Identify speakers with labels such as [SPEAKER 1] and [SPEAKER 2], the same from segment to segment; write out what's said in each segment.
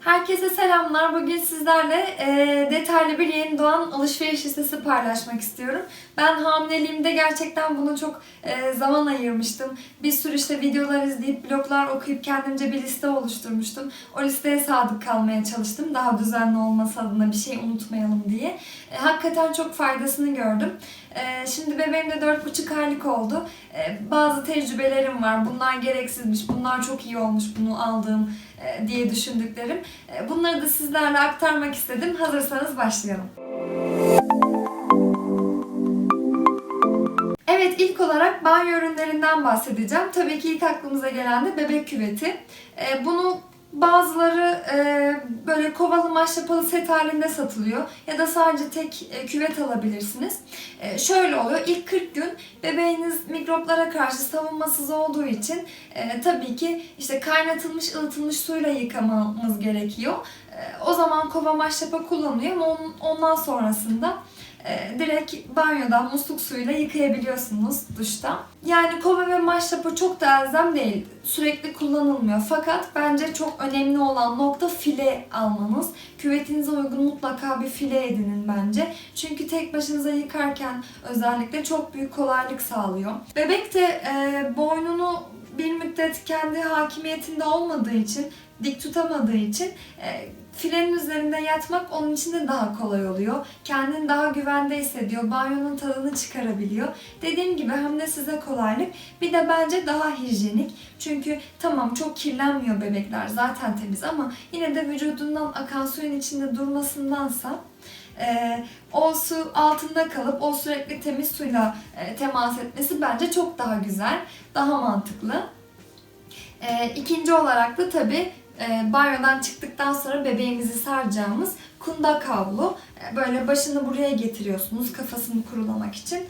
[SPEAKER 1] Herkese selamlar. Bugün sizlerle e, detaylı bir yeni doğan alışveriş listesi paylaşmak istiyorum. Ben hamileliğimde gerçekten bunu çok e, zaman ayırmıştım. Bir sürü işte videolar izleyip, bloglar okuyup kendimce bir liste oluşturmuştum. O listeye sadık kalmaya çalıştım. Daha düzenli olması adına bir şey unutmayalım diye. E, hakikaten çok faydasını gördüm. E, şimdi bebeğim de 4,5 aylık oldu. E, bazı tecrübelerim var. Bunlar gereksizmiş, bunlar çok iyi olmuş bunu aldığım diye düşündüklerim. E, Bunları da sizlerle aktarmak istedim. Hazırsanız başlayalım. Evet ilk olarak banyo ürünlerinden bahsedeceğim. Tabii ki ilk aklımıza gelen de bebek küveti. E, Bunu bazıları e, böyle kovalı maşrapalı set halinde satılıyor ya da sadece tek e, küvet alabilirsiniz. E, şöyle oluyor ilk 40 gün bebeğiniz mikroplara karşı savunmasız olduğu için e, tabii ki işte kaynatılmış ılıtılmış suyla yıkamamız gerekiyor. E, o zaman kova maşrapa kullanılıyor ama onun- ondan sonrasında direkt banyodan musluk suyuyla yıkayabiliyorsunuz duşta. Yani kova ve maşrapa çok da elzem değil. Sürekli kullanılmıyor. Fakat bence çok önemli olan nokta file almanız. Küvetinize uygun mutlaka bir file edinin bence. Çünkü tek başınıza yıkarken özellikle çok büyük kolaylık sağlıyor. Bebek de e, boynunu bir müddet kendi hakimiyetinde olmadığı için, dik tutamadığı için e, filenin üzerinde yatmak onun için de daha kolay oluyor. Kendini daha güvende hissediyor. Banyonun tadını çıkarabiliyor. Dediğim gibi hem de size kolaylık bir de bence daha hijyenik. Çünkü tamam çok kirlenmiyor bebekler zaten temiz ama yine de vücudundan akan suyun içinde durmasındansa e, o su altında kalıp o sürekli temiz suyla e, temas etmesi bence çok daha güzel, daha mantıklı. E, ikinci olarak da tabii e, banyodan çıktıktan sonra bebeğimizi saracağımız kundak havlu. E, böyle başını buraya getiriyorsunuz kafasını kurulamak için. E,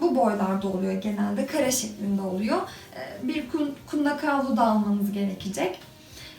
[SPEAKER 1] Bu boylarda oluyor genelde, kare şeklinde oluyor. E, bir kun- kundak havlu da almanız gerekecek.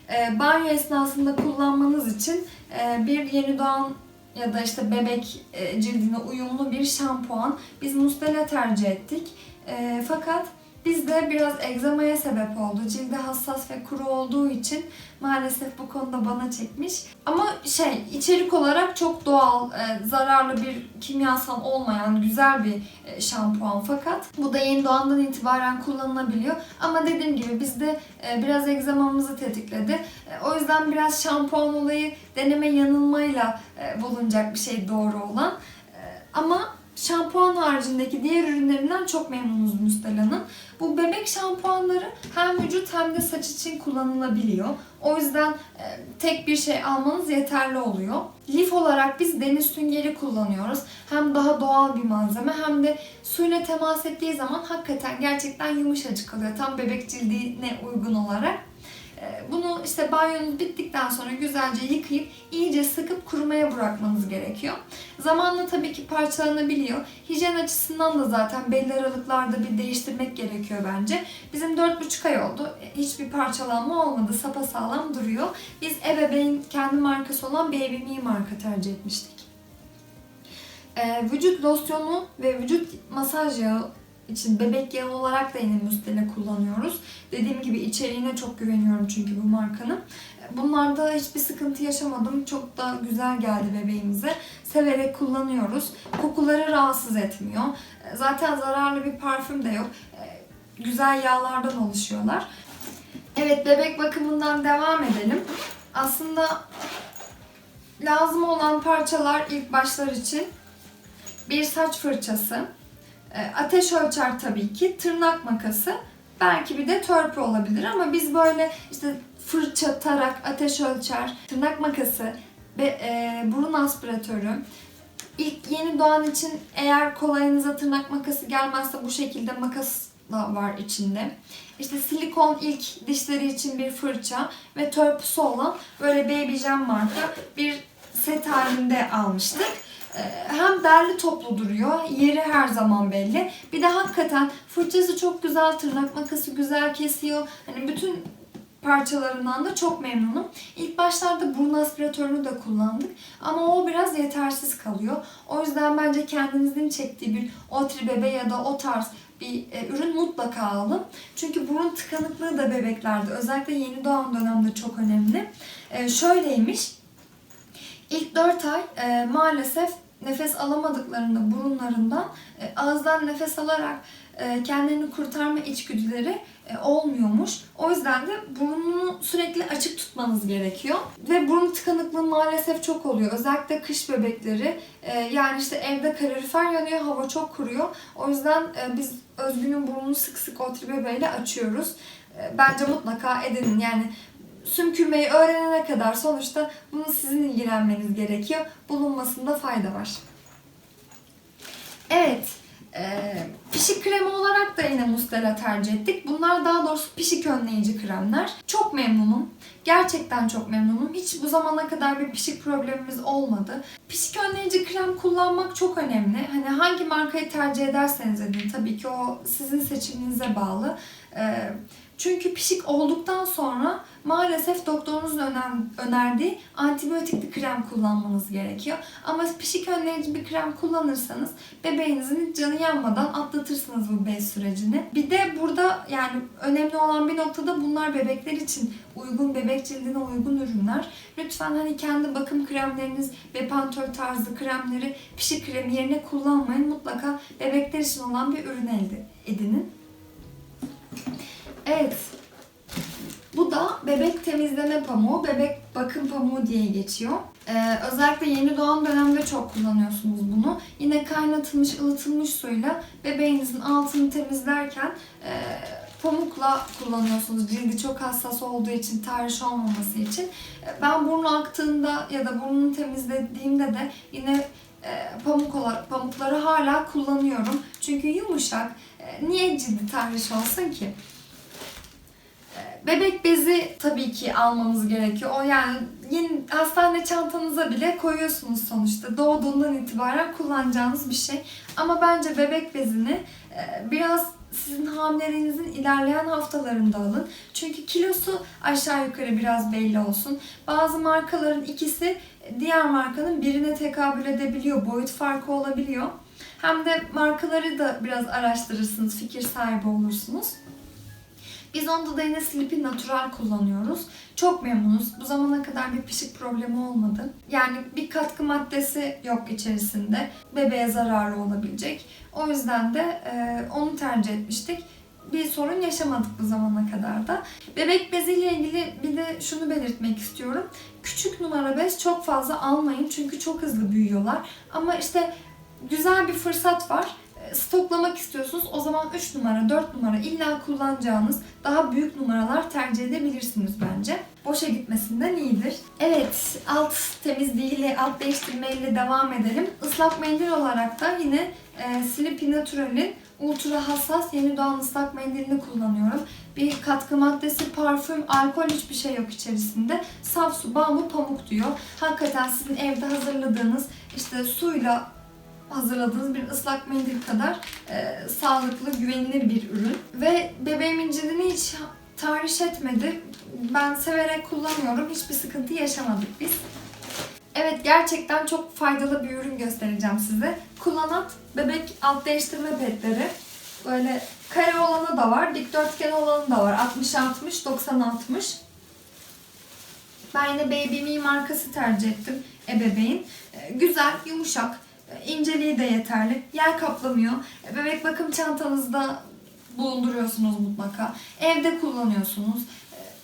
[SPEAKER 1] E, banyo esnasında kullanmanız için e, bir yeni doğan ya da işte bebek e, cildine uyumlu bir şampuan. Biz Mustela tercih ettik. E, fakat bizde biraz egzamaya sebep oldu. Cildi hassas ve kuru olduğu için maalesef bu konuda bana çekmiş. Ama şey içerik olarak çok doğal, e, zararlı bir kimyasal olmayan güzel bir e, şampuan fakat bu da yeni doğandan itibaren kullanılabiliyor. Ama dediğim gibi bizde e, biraz egzamamızı tetikledi. E, O yüzden biraz şampuan olayı deneme yanılmayla e, bulunacak bir şey doğru olan. E, Ama şampuan haricindeki diğer ürünlerinden çok memnunuz Müstela'nın. Bu bebek şampuanları hem vücut hem de saç için kullanılabiliyor. O yüzden e, tek bir şey almanız yeterli oluyor. Lif olarak biz deniz süngeri kullanıyoruz. Hem daha doğal bir malzeme hem de suyla temas ettiği zaman hakikaten gerçekten yumuşacık kalıyor. Tam bebek cildine uygun olarak. E, Bunu işte banyonuz bittikten sonra güzelce yıkayıp iyice sıkıp kurumaya bırakmanız gerekiyor. Zamanla tabii ki parçalanabiliyor. Hijyen açısından da zaten belli aralıklarda bir değiştirmek gerekiyor bence. Bizim 4,5 ay oldu. Hiçbir parçalanma olmadı. Sapasağlam duruyor. Biz ebeveyn kendi markası olan Baby Me marka tercih etmiştik. Ee, vücut losyonu ve vücut masaj yağı için bebek yağı olarak da yine Müstele kullanıyoruz. Dediğim gibi içeriğine çok güveniyorum çünkü bu markanın. Bunlarda hiçbir sıkıntı yaşamadım. Çok da güzel geldi bebeğimize. Severek kullanıyoruz. Kokuları rahatsız etmiyor. Zaten zararlı bir parfüm de yok. Güzel yağlardan oluşuyorlar. Evet bebek bakımından devam edelim. Aslında lazım olan parçalar ilk başlar için bir saç fırçası, ateş ölçer tabii ki, tırnak makası, belki bir de törpü olabilir ama biz böyle işte fırça, tarak, ateş ölçer, tırnak makası ve e, burun aspiratörü, İlk yeni doğan için eğer kolayınıza tırnak makası gelmezse bu şekilde makas da var içinde. İşte silikon ilk dişleri için bir fırça ve törpüsü olan böyle Baby Jam marka bir set halinde almıştık. Hem derli toplu duruyor, yeri her zaman belli. Bir de hakikaten fırçası çok güzel, tırnak makası güzel kesiyor. Hani bütün parçalarından da çok memnunum. İlk başlarda burun aspiratörünü de kullandık ama o biraz yetersiz kalıyor. O yüzden bence kendinizin çektiği bir Otri bebe ya da o tarz bir e, ürün mutlaka alın. Çünkü burun tıkanıklığı da bebeklerde özellikle yeni doğan dönemde çok önemli. E, şöyleymiş. İlk 4 ay e, maalesef nefes alamadıklarında burunlarından e, ağızdan nefes alarak e, kendilerini kurtarma içgüdüleri e, olmuyormuş. O yüzden de burnunu sürekli açık tutmanız gerekiyor. Ve burun tıkanıklığı maalesef çok oluyor. Özellikle kış bebekleri. e, yani işte evde kalorifer yanıyor, hava çok kuruyor. O yüzden e, biz Özgün'ün burnunu sık sık o bebeğiyle açıyoruz. E, bence mutlaka edinin. Yani sümkürmeyi öğrenene kadar sonuçta bunu sizin ilgilenmeniz gerekiyor. Bulunmasında fayda var. Evet. E, pişik kremi olarak da yine Mustela tercih ettik. Bunlar daha doğrusu pişik önleyici kremler. Çok memnunum. Gerçekten çok memnunum. Hiç bu zamana kadar bir pişik problemimiz olmadı. Pişik önleyici krem kullanmak çok önemli. Hani hangi markayı tercih ederseniz edin. Tabii ki o sizin seçiminize bağlı. Ee, çünkü pişik olduktan sonra maalesef doktorunuzun öner- önerdiği antibiyotikli krem kullanmanız gerekiyor. Ama pişik önleyici bir krem kullanırsanız bebeğinizin canı yanmadan atlatırsınız bu bez sürecini. Bir de burada yani önemli olan bir noktada bunlar bebekler için uygun, bebek cildine uygun ürünler. Lütfen hani kendi bakım kremleriniz, Bepantol tarzı kremleri pişik kremi yerine kullanmayın. Mutlaka bebekler için olan bir ürün elde edinin. Evet. Bu da bebek temizleme pamuğu, bebek bakım pamuğu diye geçiyor. Ee, özellikle yeni doğan dönemde çok kullanıyorsunuz bunu. Yine kaynatılmış, ılıtılmış suyla bebeğinizin altını temizlerken e, pamukla kullanıyorsunuz. Cildi çok hassas olduğu için, tahriş olmaması için. E, Ben burnu aktığında ya da burnunu temizlediğimde de yine e, pamuk olarak pamukları hala kullanıyorum. Çünkü yumuşak. E, Niye cildi tahriş olsun ki? Bebek bezi tabii ki almanız gerekiyor. O yani yeni hastane çantanıza bile koyuyorsunuz sonuçta. Doğduğundan itibaren kullanacağınız bir şey. Ama bence bebek bezini e, biraz sizin hamileliğinizin ilerleyen haftalarında alın. Çünkü kilosu aşağı yukarı biraz belli olsun. Bazı markaların ikisi diğer markanın birine tekabül edebiliyor. Boyut farkı olabiliyor. Hem de markaları da biraz araştırırsınız, fikir sahibi olursunuz. Biz onda da yine Sleepy Natural kullanıyoruz. Çok memnunuz. Bu zamana kadar bir pişik problemi olmadı. Yani bir katkı maddesi yok içerisinde. Bebeğe zararı olabilecek. O yüzden de e, onu tercih etmiştik. Bir sorun yaşamadık bu zamana kadar da. Bebek beziyle ilgili bir de şunu belirtmek istiyorum. Küçük numara bez çok fazla almayın çünkü çok hızlı büyüyorlar. Ama işte güzel bir fırsat var stoklamak istiyorsunuz o zaman 3 numara, 4 numara illa kullanacağınız daha büyük numaralar tercih edebilirsiniz bence. Boşa gitmesinden iyidir. Evet, alt temizliğiyle, alt değiştirmeyle devam edelim. Islak mendil olarak da yine e, Sleepy Natural'in ultra hassas yeni doğan ıslak mendilini kullanıyorum. Bir katkı maddesi, parfüm, alkol hiçbir şey yok içerisinde. Saf su, bambu, pamuk diyor. Hakikaten sizin evde hazırladığınız işte suyla hazırladığınız bir ıslak mendil kadar e, sağlıklı, güvenilir bir ürün. Ve bebeğimin cildini hiç tahriş etmedi. Ben severek kullanıyorum. Hiçbir sıkıntı yaşamadık biz. Evet gerçekten çok faydalı bir ürün göstereceğim size. Kullanat bebek alt değiştirme petleri. Böyle kare olanı da var, dikdörtgen olanı da var. 60-60, 90-60. Ben yine Baby Me markası tercih ettim ebeveyn. E, Güzel, yumuşak. İnceliği de yeterli. Yer kaplamıyor. Bebek bakım çantanızda bulunduruyorsunuz mutlaka. Evde kullanıyorsunuz.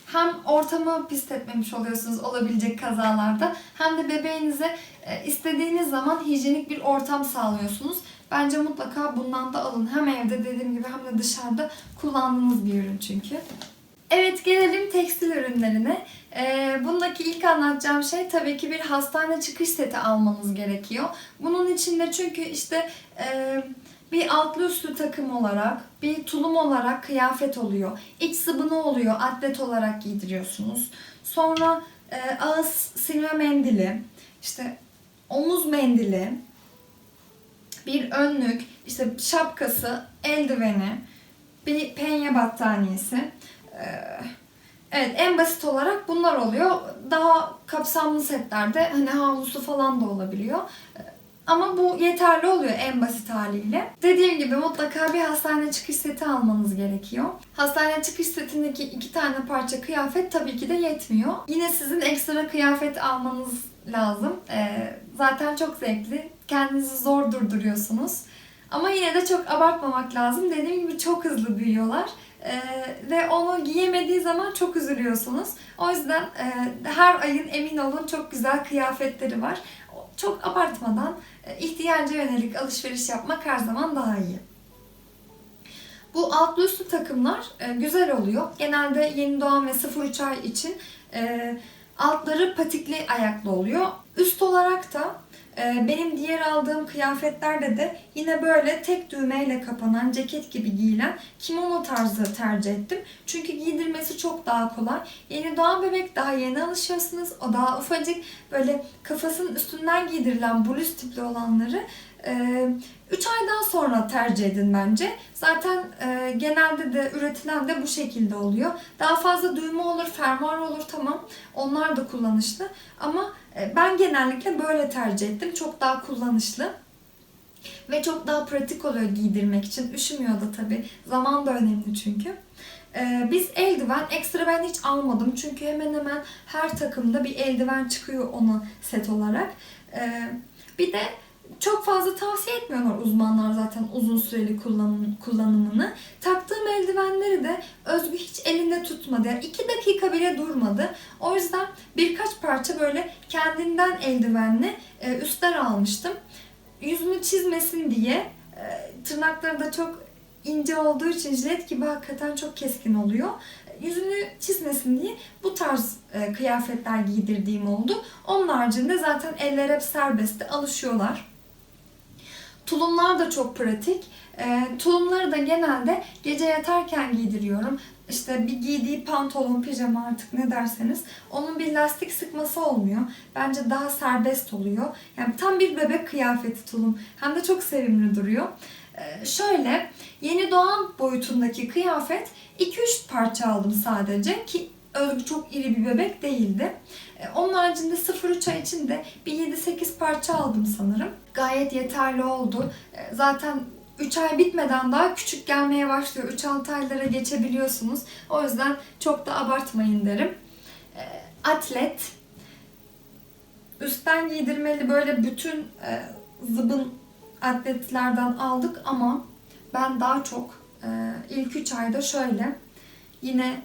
[SPEAKER 1] Hem ortamı pisletmemiş oluyorsunuz olabilecek kazalarda hem de bebeğinize e, istediğiniz zaman hijyenik bir ortam sağlıyorsunuz. Bence mutlaka bundan da alın. Hem evde dediğim gibi hem de dışarıda kullandığınız bir ürün çünkü. Evet gelelim tekstil ürünlerine. Ee, bundaki ilk anlatacağım şey tabii ki bir hastane çıkış seti almanız gerekiyor. Bunun içinde çünkü işte e, bir altlı üstlü takım olarak, bir tulum olarak kıyafet oluyor. İç sıbını oluyor, atlet olarak giydiriyorsunuz. Sonra e, ağız silme mendili, işte omuz mendili, bir önlük, işte şapkası, eldiveni, bir penye battaniyesi. Ee, Evet en basit olarak bunlar oluyor. Daha kapsamlı setlerde hani havlusu falan da olabiliyor. Ee, Ama bu yeterli oluyor en basit haliyle. Dediğim gibi mutlaka bir hastane çıkış seti almanız gerekiyor. Hastane çıkış setindeki iki tane parça kıyafet tabii ki de yetmiyor. Yine sizin ekstra kıyafet almanız lazım. Ee, zaten çok zevkli. Kendinizi zor durduruyorsunuz. Ama yine de çok abartmamak lazım. Dediğim gibi çok hızlı büyüyorlar. Ee, ve onu giyemediği zaman çok üzülüyorsunuz. O yüzden e, her ayın emin olun çok güzel kıyafetleri var. Çok abartmadan e, ihtiyaca yönelik alışveriş yapmak her zaman daha iyi. Bu altlı üstü takımlar e, güzel oluyor. Genelde yeni doğan ve 0-3 ay için e, altları patikli ayaklı oluyor. Üst olarak da e, benim diğer aldığım kıyafetlerde de yine böyle tek düğmeyle kapanan ceket gibi giyilen kimono tarzı tercih ettim. Çünkü giydirmesi çok daha kolay. Yeni doğan bebek daha yeni alışıyorsunuz. O daha ufacık böyle kafasının üstünden giydirilen bluz tipli olanları 3 aydan sonra tercih edin bence. Zaten e, genelde de üretilen de bu şekilde oluyor. Daha fazla düğme olur, fermuar olur tamam. Onlar da kullanışlı. Ama e, ben genellikle böyle tercih ettim. Çok daha kullanışlı. Ve çok daha pratik oluyor giydirmek için. Üşümüyor da tabii. Zaman da önemli çünkü. Ee, biz eldiven, ekstra ben hiç almadım. Çünkü hemen hemen her takımda bir eldiven çıkıyor ona set olarak. Ee, bir de çok fazla tavsiye etmiyorlar uzmanlar zaten uzun süreli kullanım, kullanımını. Taktığım eldivenleri de Özgü hiç elinde tutmadı. Yani iki dakika bile durmadı. O yüzden birkaç parça böyle kendinden eldivenli e, üstler almıştım. Yüzünü çizmesin diye e, tırnakları da çok ince olduğu için jilet gibi hakikaten çok keskin oluyor. Yüzünü çizmesin diye bu tarz e, kıyafetler giydirdiğim oldu. Onun haricinde zaten eller hep serbestte alışıyorlar. Tulumlar da çok pratik. E, tulumları da genelde gece yatarken giydiriyorum. İşte bir giydiği pantolon, pijama artık ne derseniz onun bir lastik sıkması olmuyor. Bence daha serbest oluyor. Yani tam bir bebek kıyafeti tulum. Hem de çok sevimli duruyor. E, şöyle yeni doğan boyutundaki kıyafet 2-3 parça aldım sadece ki Özgü çok iri bir bebek değildi. E, Onun haricinde 0-3 ay için de bir 7-8 parça aldım sanırım. Gayet yeterli oldu. E, Zaten 3 ay bitmeden daha küçük gelmeye başlıyor. 3-6 aylara geçebiliyorsunuz. O yüzden çok da abartmayın derim. E, Atlet. Üstten giydirmeli böyle bütün zıbın atletlerden aldık ama ben daha çok ilk 3 ayda şöyle yine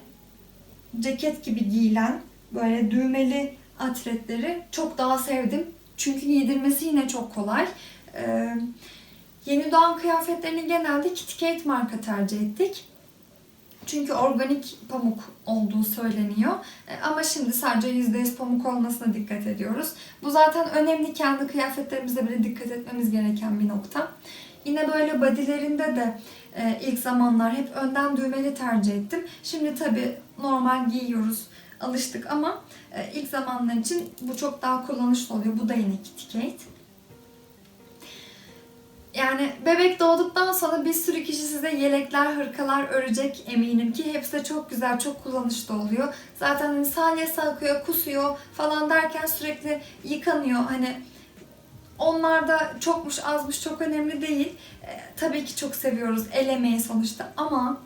[SPEAKER 1] ceket gibi giyilen böyle düğmeli atletleri çok daha sevdim. Çünkü giydirmesi yine çok kolay. Ee, yeni doğan kıyafetlerini genelde Kitty Kate marka tercih ettik. Çünkü organik pamuk olduğu söyleniyor. Ee, ama şimdi sadece %100 pamuk olmasına dikkat ediyoruz. Bu zaten önemli. Kendi kıyafetlerimize bile dikkat etmemiz gereken bir nokta. Yine böyle bodylerinde de e, ilk zamanlar hep önden düğmeli tercih ettim. Şimdi tabi normal giyiyoruz, alıştık ama e, ilk zamanlar için bu çok daha kullanışlı oluyor. Bu da yine Kitty. Yani bebek doğduktan sonra bir sürü kişi size yelekler, hırkalar örecek eminim ki. Hepsi de çok güzel, çok kullanışlı oluyor. Zaten hani salyası akıyor, kusuyor falan derken sürekli yıkanıyor. Hani onlar da çokmuş azmış çok önemli değil. E, tabii ki çok seviyoruz el emeği sonuçta ama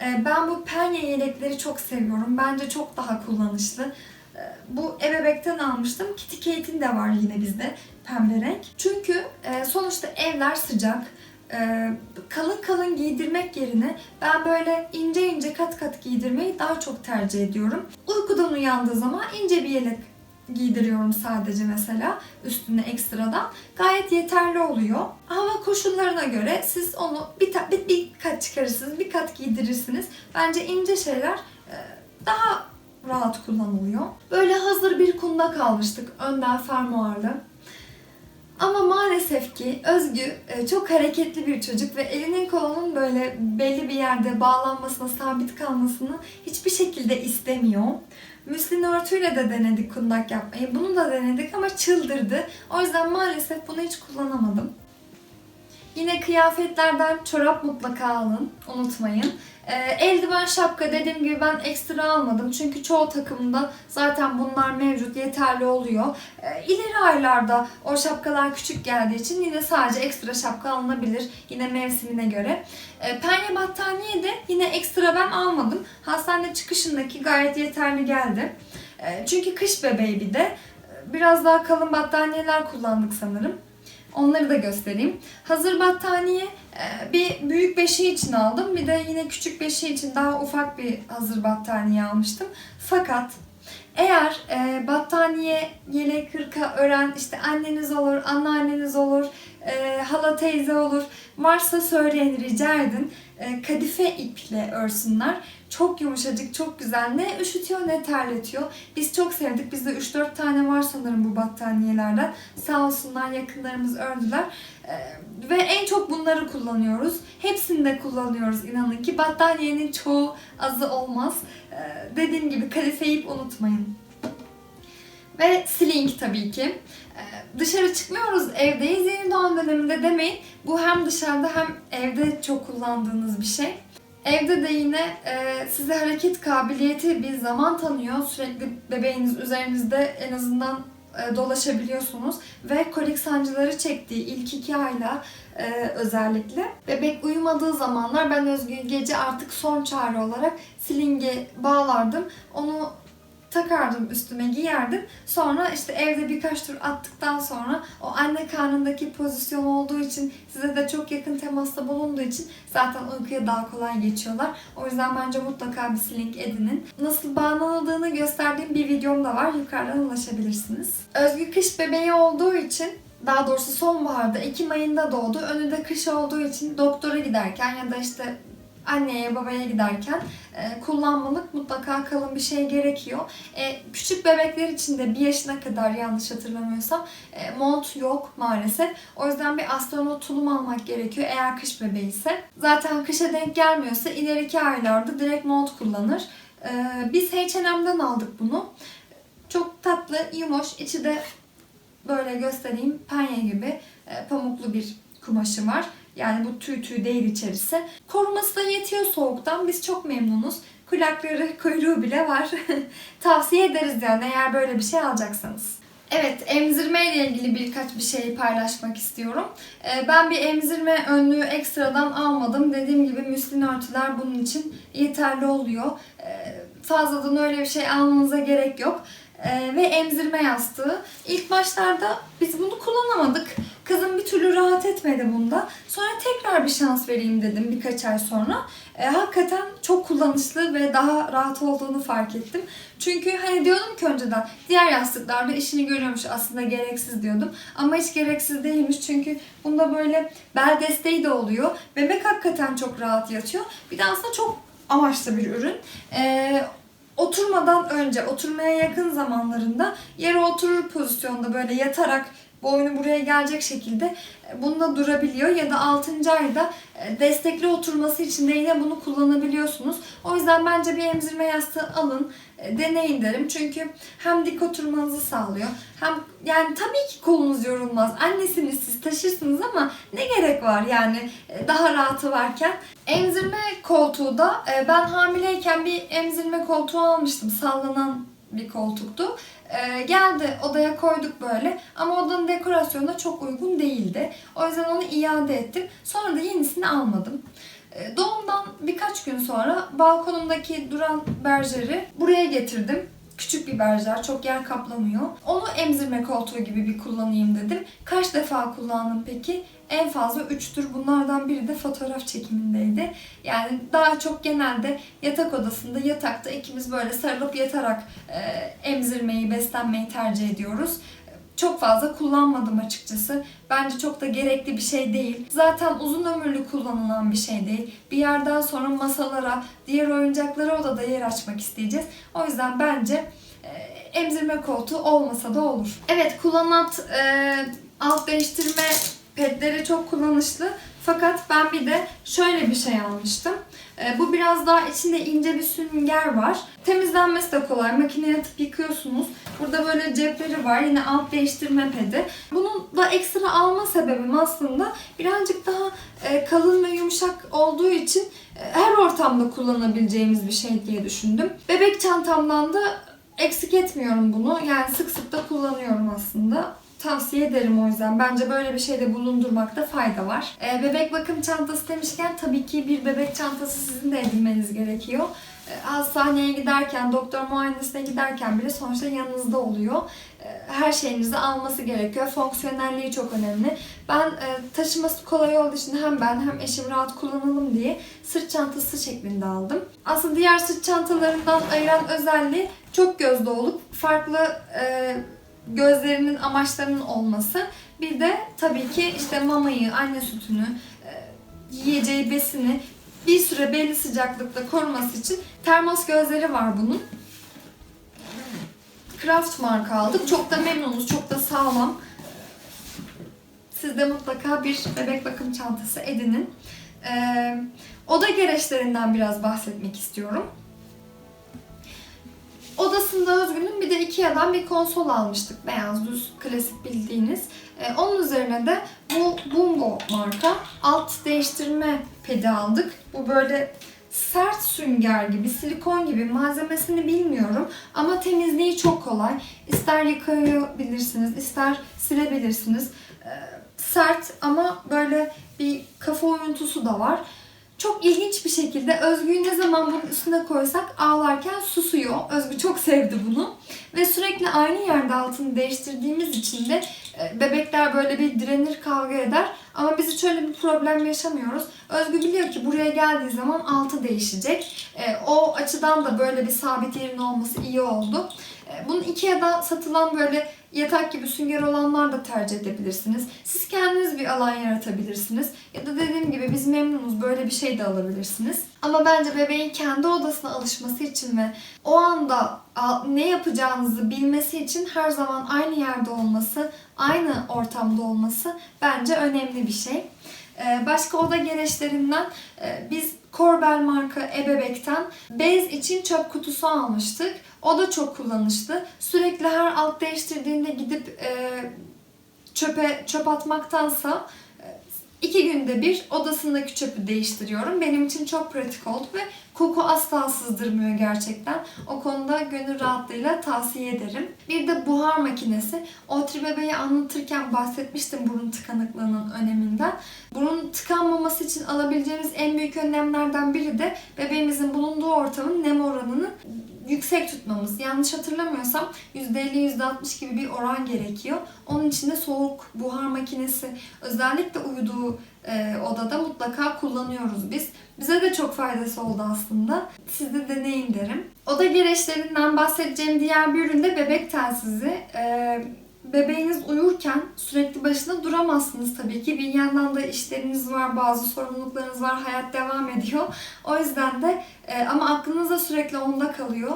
[SPEAKER 1] ben bu penye yelekleri çok seviyorum. Bence çok daha kullanışlı. E, bu ebebekten almıştım. Kitty Kate'in de var yine bizde pembe renk. Çünkü e, sonuçta evler sıcak. E, kalın kalın giydirmek yerine ben böyle ince ince kat kat giydirmeyi daha çok tercih ediyorum. Uykudan uyandığı zaman ince bir yelek giydiriyorum sadece mesela üstüne ekstradan. Gayet yeterli oluyor. Hava koşullarına göre siz onu bir, bir, bir kat çıkarırsınız, bir kat giydirirsiniz. Bence ince şeyler e, daha rahat kullanılıyor. Böyle hazır bir kunda kalmıştık önden fermuarlı. Ama maalesef ki Özgü e, çok hareketli bir çocuk ve elinin kolunun böyle belli bir yerde bağlanmasına, sabit kalmasını hiçbir şekilde istemiyor. Müslin örtüyle de denedik kundak yapmayı. Bunu da denedik ama çıldırdı. O yüzden maalesef bunu hiç kullanamadım. Yine kıyafetlerden çorap mutlaka alın. Unutmayın. Ee, eldiven şapka dediğim gibi ben ekstra almadım. Çünkü çoğu takımda zaten bunlar mevcut yeterli oluyor. Ee, ileri aylarda o şapkalar küçük geldiği için yine sadece ekstra şapka alınabilir. Yine mevsimine göre. Ee, penye battaniye de yine ekstra ben almadım. Hastane çıkışındaki gayet yeterli geldi. Ee, çünkü kış bebeği bir de. Biraz daha kalın battaniyeler kullandık sanırım. Onları da göstereyim. Hazır battaniye e, bir büyük beşiği için aldım. Bir de yine küçük beşiği için daha ufak bir hazır battaniye almıştım. Fakat eğer e, battaniye, yelek, hırka ören işte anneniz olur, anneanneniz olur, e, hala teyze olur. Varsa söyleyin rica edin. E, kadife iple örsünler. Çok yumuşacık, çok güzel. Ne üşütüyor ne terletiyor. Biz çok sevdik. Bizde 3-4 tane var sanırım bu battaniyelerden. Sağ olsunlar yakınlarımız ördüler. E, ve en çok bunları kullanıyoruz. Hepsini de kullanıyoruz inanın ki. Battaniyenin çoğu azı olmaz. E, dediğim gibi kadife ip unutmayın. Ve sling tabii ki. Ee, Dışarı çıkmıyoruz, evdeyiz yeni doğan döneminde demeyin. Bu hem dışarıda hem evde çok kullandığınız bir şey. Evde de yine e, size hareket kabiliyeti bir zaman tanıyor. Sürekli bebeğiniz üzerinizde en azından e, dolaşabiliyorsunuz. Ve kolik sancıları çektiği ilk iki ayla e, özellikle. Bebek uyumadığı zamanlar ben Özgür gece artık son çare olarak silinge bağlardım. Onu takardım üstüme giyerdim. Sonra işte evde birkaç tur attıktan sonra o anne karnındaki pozisyon olduğu için size de çok yakın temasta bulunduğu için zaten uykuya daha kolay geçiyorlar. O yüzden bence mutlaka bir sling edinin. Nasıl bağlanıldığını gösterdiğim bir videom da var. Yukarıdan ulaşabilirsiniz. Özgü kış bebeği olduğu için daha doğrusu sonbaharda Ekim ayında doğdu. Önü de kış olduğu için doktora giderken ya da işte anneye babaya giderken e, kullanmalık mutlaka kalın bir şey gerekiyor. E, küçük bebekler için de bir yaşına kadar yanlış hatırlamıyorsam e, mont yok maalesef. O yüzden bir astronot tulum almak gerekiyor eğer kış bebeği ise. Zaten kışa denk gelmiyorsa ileriki aylarda direkt mont kullanır. E, biz H&M'den aldık bunu. Çok tatlı, yumuş, içi de böyle göstereyim penye gibi e, pamuklu bir kumaşı var. Yani bu tüy tüy değil içerisi. Koruması da yetiyor soğuktan. Biz çok memnunuz. Kulakları, kuyruğu bile var. Tavsiye ederiz yani eğer böyle bir şey alacaksanız. Evet, emzirme ile ilgili birkaç bir şey paylaşmak istiyorum. Ee, Ben bir emzirme önlüğü ekstradan almadım. Dediğim gibi müslin örtüler bunun için yeterli oluyor. Ee, Fazladan öyle bir şey almanıza gerek yok. Ee, Ve emzirme yastığı. İlk başlarda biz bunu kullanamadık. Kızım bir türlü rahat etmedi bunda. Sonra tekrar bir şans vereyim dedim birkaç ay sonra. E, hakikaten çok kullanışlı ve daha rahat olduğunu fark ettim. Çünkü hani diyordum ki önceden diğer yastıklarda işini görüyormuş aslında gereksiz diyordum. Ama hiç gereksiz değilmiş çünkü bunda böyle bel desteği de oluyor. Bebek hakikaten çok rahat yatıyor. Bir de aslında çok amaçlı bir ürün. E, oturmadan önce, oturmaya yakın zamanlarında yere oturur pozisyonda böyle yatarak boynu buraya gelecek şekilde e, bunda durabiliyor ya da 6. ayda e, destekli oturması için de yine bunu kullanabiliyorsunuz. O yüzden bence bir emzirme yastığı alın, e, deneyin derim. Çünkü hem dik oturmanızı sağlıyor hem yani tabii ki kolunuz yorulmaz. Annesiniz siz taşırsınız ama ne gerek var yani daha rahatı varken. Emzirme koltuğu da ben hamileyken bir emzirme koltuğu almıştım. Sallanan bir koltuktu. Ee, geldi odaya koyduk böyle ama odanın dekorasyonuna çok uygun değildi. O yüzden onu iade ettim. Sonra da yenisini almadım. Ee, doğumdan birkaç gün sonra balkonumdaki duran berjeri buraya getirdim. Küçük bir berjer, çok yer kaplamıyor. Onu emzirme koltuğu gibi bir kullanayım dedim. Kaç defa kullandım peki? En fazla 3'tür. Bunlardan biri de fotoğraf çekimindeydi. Yani daha çok genelde yatak odasında, yatakta ikimiz böyle sarılıp yatarak e, emzirmeyi, beslenmeyi tercih ediyoruz. Çok fazla kullanmadım açıkçası. Bence çok da gerekli bir şey değil. Zaten uzun ömürlü kullanılan bir şey değil. Bir yerden sonra masalara, diğer oyuncaklara odada yer açmak isteyeceğiz. O yüzden bence e, emzirme koltuğu olmasa da olur. Evet kullanat e, alt değiştirme pedleri çok kullanışlı. Fakat ben bir de şöyle bir şey almıştım. Ee, bu biraz daha içinde ince bir sünger var. Temizlenmesi de kolay. Makineye atıp yıkıyorsunuz. Burada böyle cepleri var. Yine alt değiştirme pedi. Bunun da ekstra alma sebebim aslında birazcık daha e, kalın ve yumuşak olduğu için e, her ortamda kullanabileceğimiz bir şey diye düşündüm. Bebek çantamdan da eksik etmiyorum bunu. Yani sık sık da kullanıyorum aslında. Tavsiye ederim o yüzden. Bence böyle bir şeyde bulundurmakta fayda var. Ee, bebek bakım çantası demişken tabii ki bir bebek çantası sizin de edinmeniz gerekiyor. Ee, hastaneye giderken, doktor muayenesine giderken bile sonuçta yanınızda oluyor. Ee, her şeyinizi alması gerekiyor. Fonksiyonelliği çok önemli. Ben e, taşıması kolay olduğu için hem ben hem eşim rahat kullanalım diye sırt çantası şeklinde aldım. Aslında diğer sırt çantalarından ayıran özelliği çok göz doluk. Farklı e, gözlerinin amaçlarının olması. Bir de tabii ki işte mamayı, anne sütünü, e, yiyeceği besini bir süre belli sıcaklıkta koruması için termos gözleri var bunun. Kraft marka aldık. Çok da memnunuz. Çok da sağlam. Siz de mutlaka bir bebek bakım çantası edinin. Ee, oda gereçlerinden biraz bahsetmek istiyorum. Odasında Özgün'ün bir de Ikea'dan bir konsol almıştık. Beyaz düz klasik bildiğiniz. Ee, onun üzerine de bu Bungo marka alt değiştirme pedi aldık. Bu böyle sert sünger gibi, silikon gibi malzemesini bilmiyorum ama temizliği çok kolay. İster yıkayabilirsiniz, ister silebilirsiniz. Ee, sert ama böyle bir kafa oyuntusu da var. Çok ilginç bir şekilde Özgü'yü ne zaman bunun üstüne koysak ağlarken susuyor. Özgü çok sevdi bunu. Ve sürekli aynı yerde altını değiştirdiğimiz için de e, bebekler böyle bir direnir kavga eder. Ama biz hiç öyle bir problem yaşamıyoruz. Özgü biliyor ki buraya geldiği zaman altı değişecek. E, O açıdan da böyle bir sabit yerin olması iyi oldu. E, Bunun Ikea'da satılan böyle yatak gibi sünger olanlar da tercih edebilirsiniz. Siz kendiniz bir alan yaratabilirsiniz. Ya da dediğim gibi biz memnunuz böyle bir şey de alabilirsiniz. Ama bence bebeğin kendi odasına alışması için ve o anda ne yapacağınızı bilmesi için her zaman aynı yerde olması, aynı ortamda olması bence önemli bir şey. Ee, Başka oda gereçlerinden e, biz Corbel marka ebebekten bez için çöp kutusu almıştık. O da çok kullanışlı. Sürekli her alt değiştirdiğinde gidip e, çöpe çöp atmaktansa iki günde bir odasındaki çöpü değiştiriyorum. Benim için çok pratik oldu ve koku asla sızdırmıyor gerçekten. O konuda gönül rahatlığıyla tavsiye ederim. Bir de buhar makinesi. Otri bebeği anlatırken bahsetmiştim burun tıkanıklığının öneminden. Burun tıkanmaması için alabileceğimiz en büyük önlemlerden biri de bebeğimizin bulunduğu ortamın nem oranını yüksek tutmamız. Yanlış hatırlamıyorsam %50-%60 gibi bir oran gerekiyor. Onun için de soğuk buhar makinesi özellikle uyuduğu e, odada mutlaka kullanıyoruz biz. Bize de çok faydası oldu aslında. Siz de deneyin derim. Oda gereçlerinden bahsedeceğim diğer bir ürün de bebek telsizi. E, bebeğiniz uyurken sürekli başında duramazsınız tabii ki. Bir yandan da işleriniz var, bazı sorumluluklarınız var, hayat devam ediyor. O yüzden de e, ama aklınız da sürekli onda kalıyor.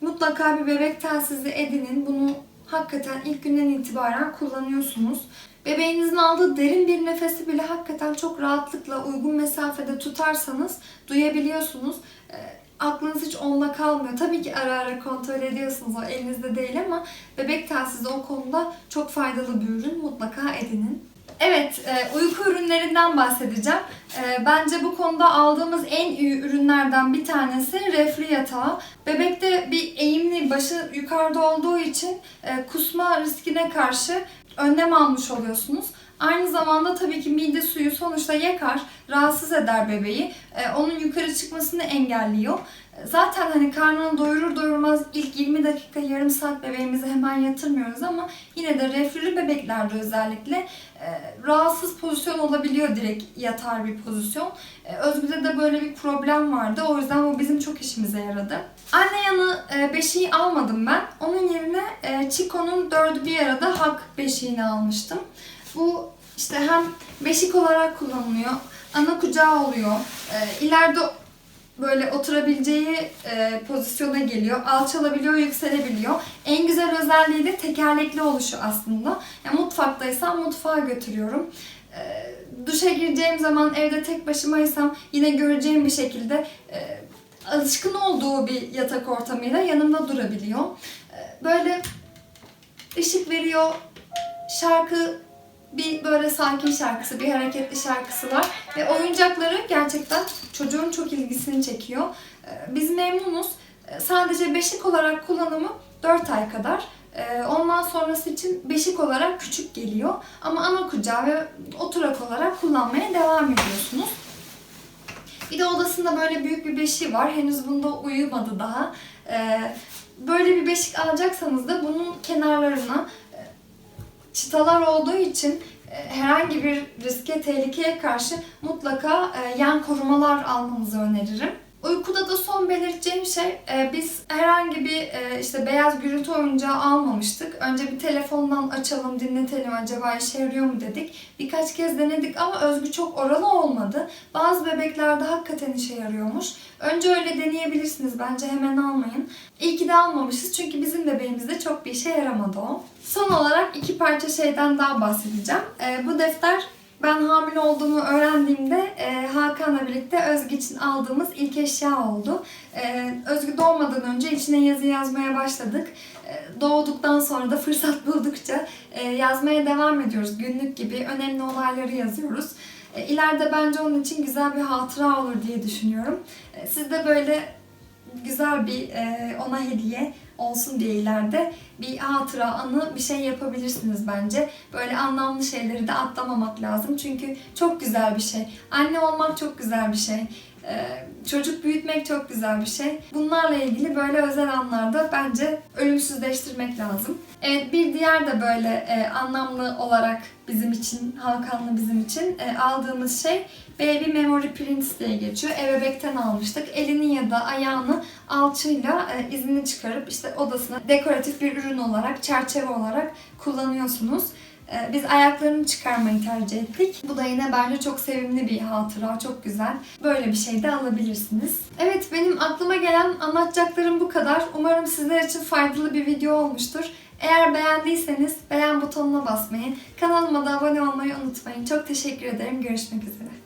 [SPEAKER 1] Mutlaka bir bebek telsizi edinin. Bunu hakikaten ilk günden itibaren kullanıyorsunuz. Bebeğinizin aldığı derin bir nefesi bile hakikaten çok rahatlıkla uygun mesafede tutarsanız duyabiliyorsunuz. Aklınız hiç onda kalmıyor. Tabii ki ara ara kontrol ediyorsunuz o elinizde değil ama bebek telsizi o konuda çok faydalı bir ürün. Mutlaka edinin. Evet, e, uyku ürünlerinden bahsedeceğim. E, bence bu konuda aldığımız en iyi ürünlerden bir tanesi reflü yatağı. Bebekte bir eğimli, başı yukarıda olduğu için e, kusma riskine karşı önlem almış oluyorsunuz. Aynı zamanda tabii ki mide suyu sonuçta yakar, rahatsız eder bebeği. E, onun yukarı çıkmasını engelliyor. E, Zaten hani karnını doyurur doyurmaz ilk 20 dakika yarım saat bebeğimizi hemen yatırmıyoruz ama yine de reflülü bebeklerde özellikle e, rahatsız pozisyon olabiliyor direkt yatar bir pozisyon. E, Özgür'de de böyle bir problem vardı. O yüzden bu bizim çok işimize yaradı. Anne yanı e, beşiği almadım ben. Onun yerine e, Chico'nun dördü bir arada hak beşiğini almıştım. Bu işte hem beşik olarak kullanılıyor, ana kucağı oluyor. E, ileride böyle oturabileceği e, pozisyona geliyor. Alçalabiliyor, yükselebiliyor. En güzel özelliği de tekerlekli oluşu aslında. Yani mutfaktaysa mutfağa götürüyorum. E, duşa gireceğim zaman evde tek başımaysam yine göreceğim bir şekilde e, alışkın olduğu bir yatak ortamıyla yanımda durabiliyor. E, böyle ışık veriyor, şarkı bir böyle sakin şarkısı, bir hareketli şarkısı var ve oyuncakları gerçekten çocuğun çok ilgisini çekiyor. E, Biz memnunuz. E, Sadece beşik olarak kullanımı 4 ay kadar. E, Ondan sonrası için beşik olarak küçük geliyor. Ama ana kucağı ve oturak olarak kullanmaya devam ediyorsunuz. Bir de odasında böyle büyük bir beşiği var. Henüz bunda uyumadı daha. Böyle bir beşik alacaksanız da bunun kenarlarına çıtalar olduğu için e, herhangi bir riske, tehlikeye karşı mutlaka e, yan korumalar almanızı öneririm. Uykuda da son belirteceğim şey, e, biz herhangi bir e, işte beyaz gürültü oyuncağı almamıştık. Önce bir telefondan açalım, dinletelim acaba işe yarıyor mu dedik. Birkaç kez denedik ama Özgü çok oralı olmadı. Bazı bebeklerde hakikaten işe yarıyormuş. Önce öyle deneyebilirsiniz. Bence hemen almayın. İyi ki de almamışız çünkü bizim bebeğimizde çok bir işe yaramadı o. Son olarak iki parça şeyden daha bahsedeceğim. E, bu defter ben hamile olduğumu öğrendiğimde e, Hakan'la birlikte Özgü için aldığımız ilk eşya oldu. E, Özgü doğmadan önce içine yazı yazmaya başladık. E, doğduktan sonra da fırsat buldukça e, yazmaya devam ediyoruz. Günlük gibi önemli olayları yazıyoruz. E, ileride bence onun için güzel bir hatıra olur diye düşünüyorum. E, siz de böyle güzel bir e, ona hediye olsun diye ileride bir hatıra, anı bir şey yapabilirsiniz bence. Böyle anlamlı şeyleri de atlamamak lazım. Çünkü çok güzel bir şey. Anne olmak çok güzel bir şey. Ee, çocuk büyütmek çok güzel bir şey. Bunlarla ilgili böyle özel anlarda bence ölümsüzleştirmek lazım. Evet bir diğer de böyle e, anlamlı olarak bizim için, Hakanlı bizim için e, aldığımız şey Baby Memory Prints diye geçiyor. Ebebekten almıştık. Elini ya da ayağını alçıyla e, izini çıkarıp işte odasına dekoratif bir ürün olarak, çerçeve olarak kullanıyorsunuz. E, Biz ayaklarını çıkarmayı tercih ettik. Bu da yine bence çok sevimli bir hatıra, çok güzel. Böyle bir şey de alabilirsiniz. Evet benim aklıma gelen anlatacaklarım bu kadar. Umarım sizler için faydalı bir video olmuştur. Eğer beğendiyseniz beğen butonuna basmayı, kanalıma da abone olmayı unutmayın. Çok teşekkür ederim. Görüşmek üzere.